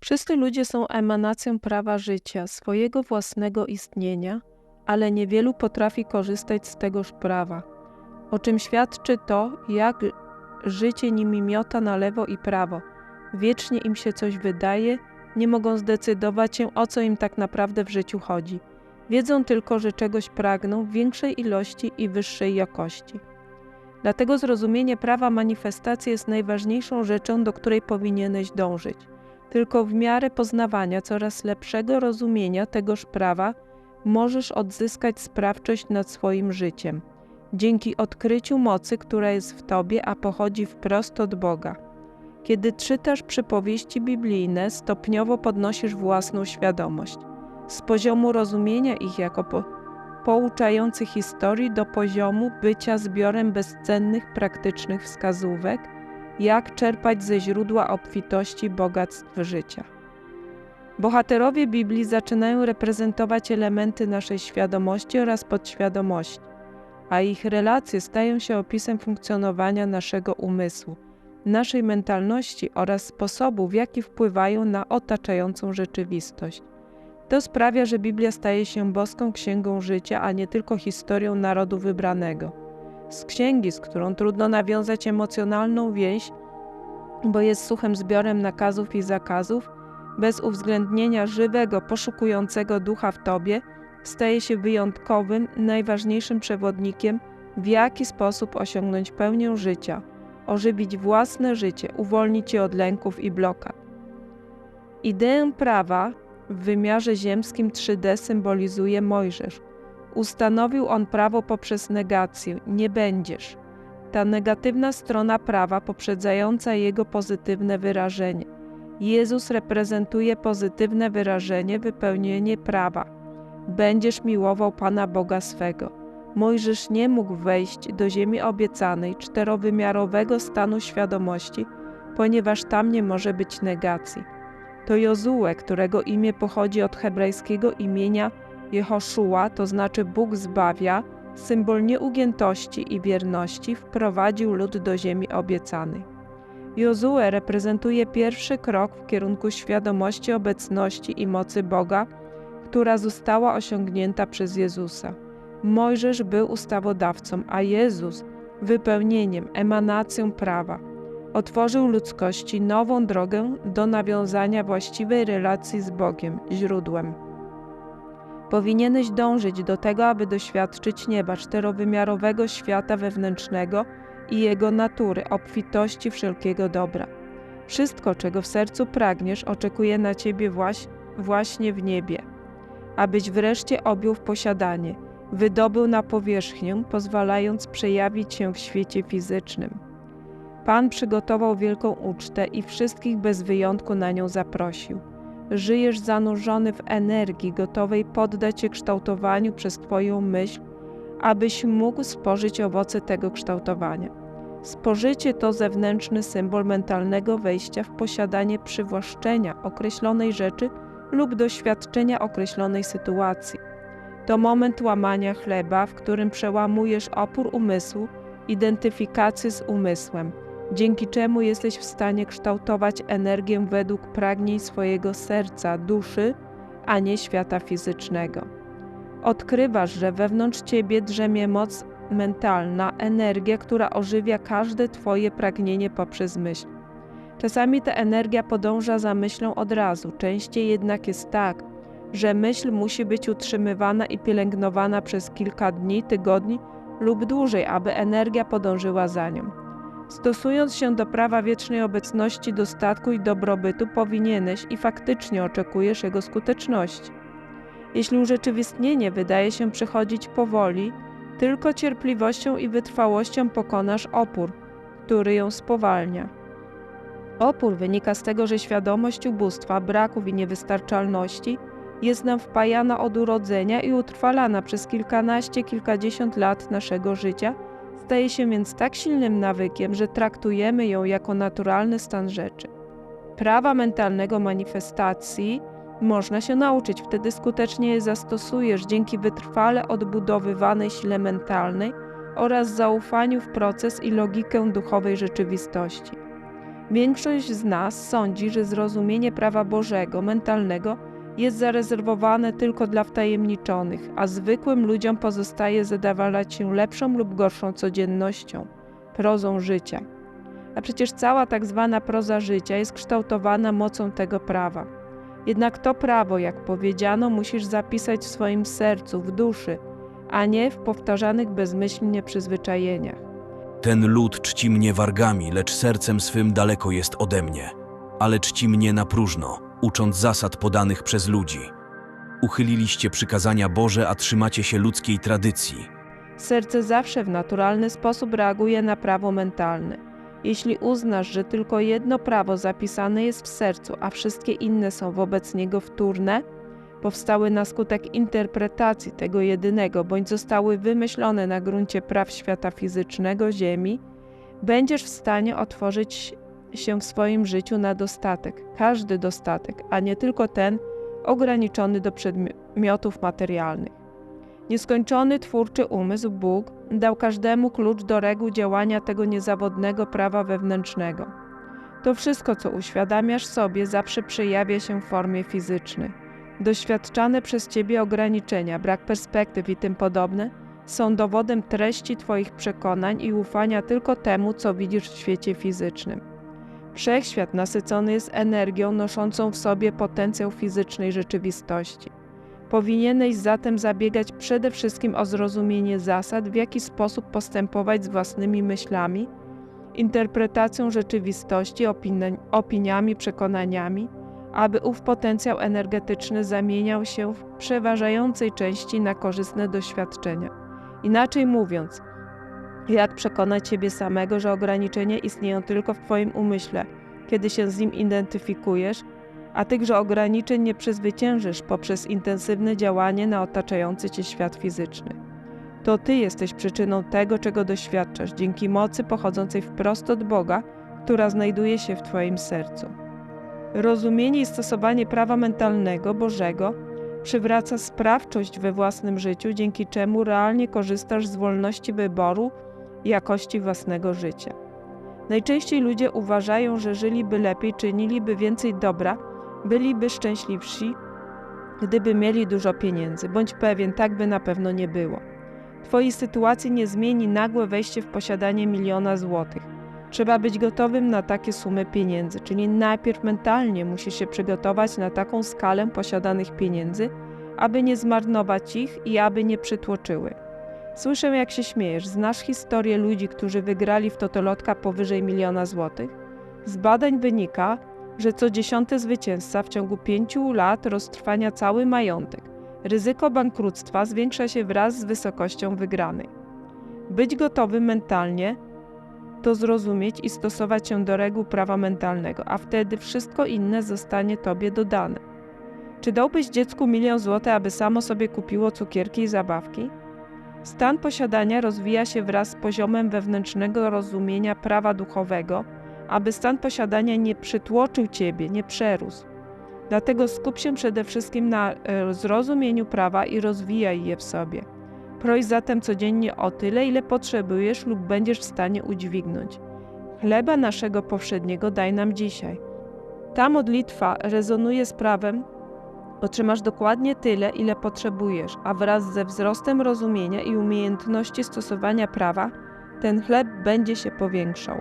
Wszyscy ludzie są emanacją prawa życia, swojego własnego istnienia, ale niewielu potrafi korzystać z tegoż prawa, o czym świadczy to, jak życie nimi miota na lewo i prawo. Wiecznie im się coś wydaje, nie mogą zdecydować się, o co im tak naprawdę w życiu chodzi. Wiedzą tylko, że czegoś pragną w większej ilości i wyższej jakości. Dlatego zrozumienie prawa manifestacji jest najważniejszą rzeczą, do której powinieneś dążyć. Tylko w miarę poznawania coraz lepszego rozumienia tegoż prawa możesz odzyskać sprawczość nad swoim życiem, dzięki odkryciu mocy, która jest w tobie, a pochodzi wprost od Boga. Kiedy czytasz przypowieści biblijne, stopniowo podnosisz własną świadomość. Z poziomu rozumienia ich jako po pouczających historii do poziomu bycia zbiorem bezcennych, praktycznych wskazówek, jak czerpać ze źródła obfitości bogactw życia. Bohaterowie Biblii zaczynają reprezentować elementy naszej świadomości oraz podświadomości, a ich relacje stają się opisem funkcjonowania naszego umysłu, naszej mentalności oraz sposobu, w jaki wpływają na otaczającą rzeczywistość. To sprawia, że Biblia staje się boską księgą życia, a nie tylko historią narodu wybranego. Z księgi, z którą trudno nawiązać emocjonalną więź, bo jest suchym zbiorem nakazów i zakazów, bez uwzględnienia żywego, poszukującego ducha w tobie, staje się wyjątkowym, najważniejszym przewodnikiem, w jaki sposób osiągnąć pełnię życia, ożywić własne życie, uwolnić je od lęków i blokad. Ideę prawa w wymiarze ziemskim 3D symbolizuje Mojżesz. Ustanowił on prawo poprzez negację: nie będziesz. Ta negatywna strona prawa poprzedzająca jego pozytywne wyrażenie. Jezus reprezentuje pozytywne wyrażenie, wypełnienie prawa. Będziesz miłował Pana Boga swego. Mojżesz nie mógł wejść do ziemi obiecanej, czterowymiarowego stanu świadomości, ponieważ tam nie może być negacji. To Jozue, którego imię pochodzi od hebrajskiego imienia Jehoszua, to znaczy Bóg zbawia, symbol nieugiętości i wierności, wprowadził lud do ziemi obiecanej. Jozue reprezentuje pierwszy krok w kierunku świadomości obecności i mocy Boga, która została osiągnięta przez Jezusa. Mojżesz był ustawodawcą, a Jezus wypełnieniem, emanacją prawa. Otworzył ludzkości nową drogę do nawiązania właściwej relacji z Bogiem, źródłem. Powinieneś dążyć do tego, aby doświadczyć nieba czterowymiarowego świata wewnętrznego i jego natury, obfitości wszelkiego dobra. Wszystko, czego w sercu pragniesz, oczekuje na ciebie właśnie w niebie, abyś wreszcie objął posiadanie, wydobył na powierzchnię, pozwalając przejawić się w świecie fizycznym. Pan przygotował wielką ucztę i wszystkich bez wyjątku na nią zaprosił. Żyjesz zanurzony w energii, gotowej poddać się kształtowaniu przez Twoją myśl, abyś mógł spożyć owoce tego kształtowania. Spożycie to zewnętrzny symbol mentalnego wejścia w posiadanie przywłaszczenia określonej rzeczy lub doświadczenia określonej sytuacji. To moment łamania chleba, w którym przełamujesz opór umysłu, identyfikację z umysłem, dzięki czemu jesteś w stanie kształtować energię według pragnień swojego serca, duszy, a nie świata fizycznego. Odkrywasz, że wewnątrz ciebie drzemie moc mentalna, energia, która ożywia każde Twoje pragnienie poprzez myśl. Czasami ta energia podąża za myślą od razu, częściej jednak jest tak, że myśl musi być utrzymywana i pielęgnowana przez kilka dni, tygodni lub dłużej, aby energia podążyła za nią. Stosując się do prawa wiecznej obecności, dostatku i dobrobytu, powinieneś i faktycznie oczekujesz jego skuteczności. Jeśli urzeczywistnienie wydaje się przychodzić powoli, tylko cierpliwością i wytrwałością pokonasz opór, który ją spowalnia. Opór wynika z tego, że świadomość ubóstwa, braków i niewystarczalności jest nam wpajana od urodzenia i utrwalana przez kilkanaście, kilkadziesiąt lat naszego życia, staje się więc tak silnym nawykiem, że traktujemy ją jako naturalny stan rzeczy. Prawa mentalnego manifestacji można się nauczyć, wtedy skutecznie je zastosujesz dzięki wytrwale odbudowywanej sile mentalnej oraz zaufaniu w proces i logikę duchowej rzeczywistości. Większość z nas sądzi, że zrozumienie prawa Bożego, mentalnego, jest zarezerwowane tylko dla wtajemniczonych, a zwykłym ludziom pozostaje zadawalać się lepszą lub gorszą codziennością, prozą życia. A przecież cała tak zwana proza życia jest kształtowana mocą tego prawa. Jednak to prawo, jak powiedziano, musisz zapisać w swoim sercu, w duszy, a nie w powtarzanych bezmyślnie przyzwyczajeniach. Ten lud czci mnie wargami, lecz sercem swym daleko jest ode mnie. Ale czci mnie na próżno, ucząc zasad podanych przez ludzi. Uchyliliście przykazania Boże, a trzymacie się ludzkiej tradycji. Serce zawsze w naturalny sposób reaguje na prawo mentalne. Jeśli uznasz, że tylko jedno prawo zapisane jest w sercu, a wszystkie inne są wobec niego wtórne, powstały na skutek interpretacji tego jedynego, bądź zostały wymyślone na gruncie praw świata fizycznego Ziemi, będziesz w stanie otworzyć się w swoim życiu na dostatek, każdy dostatek, a nie tylko ten ograniczony do przedmiotów materialnych. Nieskończony twórczy umysł Bóg dał każdemu klucz do reguł działania tego niezawodnego prawa wewnętrznego. To wszystko, co uświadamiasz sobie, zawsze przejawia się w formie fizycznej. Doświadczane przez ciebie ograniczenia, brak perspektyw i tym podobne są dowodem treści Twoich przekonań i ufania tylko temu, co widzisz w świecie fizycznym. Wszechświat nasycony jest energią noszącą w sobie potencjał fizycznej rzeczywistości. Powinieneś zatem zabiegać przede wszystkim o zrozumienie zasad, w jaki sposób postępować z własnymi myślami, interpretacją rzeczywistości, opini opiniami, przekonaniami, aby ów potencjał energetyczny zamieniał się w przeważającej części na korzystne doświadczenia. Inaczej mówiąc, jak przekonać siebie samego, że ograniczenia istnieją tylko w Twoim umyśle, kiedy się z nim identyfikujesz, a tychże ograniczeń nie przezwyciężysz poprzez intensywne działanie na otaczający Cię świat fizyczny. To Ty jesteś przyczyną tego, czego doświadczasz, dzięki mocy pochodzącej wprost od Boga, która znajduje się w Twoim sercu. Rozumienie i stosowanie prawa mentalnego Bożego przywraca sprawczość we własnym życiu, dzięki czemu realnie korzystasz z wolności wyboru jakości własnego życia. Najczęściej ludzie uważają, że żyliby lepiej, czyniliby więcej dobra, byliby szczęśliwsi, gdyby mieli dużo pieniędzy. Bądź pewien, tak by na pewno nie było. Twojej sytuacji nie zmieni nagłe wejście w posiadanie miliona złotych. Trzeba być gotowym na takie sumy pieniędzy, czyli najpierw mentalnie musisz się przygotować na taką skalę posiadanych pieniędzy, aby nie zmarnować ich i aby nie przytłoczyły. Słyszę, jak się śmiejesz. Znasz historię ludzi, którzy wygrali w totolotka powyżej miliona złotych? Z badań wynika, że co dziesiąty zwycięzca w ciągu pięciu lat roztrwania cały majątek. Ryzyko bankructwa zwiększa się wraz z wysokością wygranej. Być gotowy mentalnie to zrozumieć i stosować się do reguł prawa mentalnego, a wtedy wszystko inne zostanie Tobie dodane. Czy dałbyś dziecku milion złotych, aby samo sobie kupiło cukierki i zabawki? Stan posiadania rozwija się wraz z poziomem wewnętrznego rozumienia prawa duchowego, aby stan posiadania nie przytłoczył Ciebie, nie przerósł. Dlatego skup się przede wszystkim na e, zrozumieniu prawa i rozwijaj je w sobie. Proś zatem codziennie o tyle, ile potrzebujesz lub będziesz w stanie udźwignąć. Chleba naszego powszedniego daj nam dzisiaj. Ta modlitwa rezonuje z prawem, otrzymasz dokładnie tyle, ile potrzebujesz, a wraz ze wzrostem rozumienia i umiejętności stosowania prawa, ten chleb będzie się powiększał.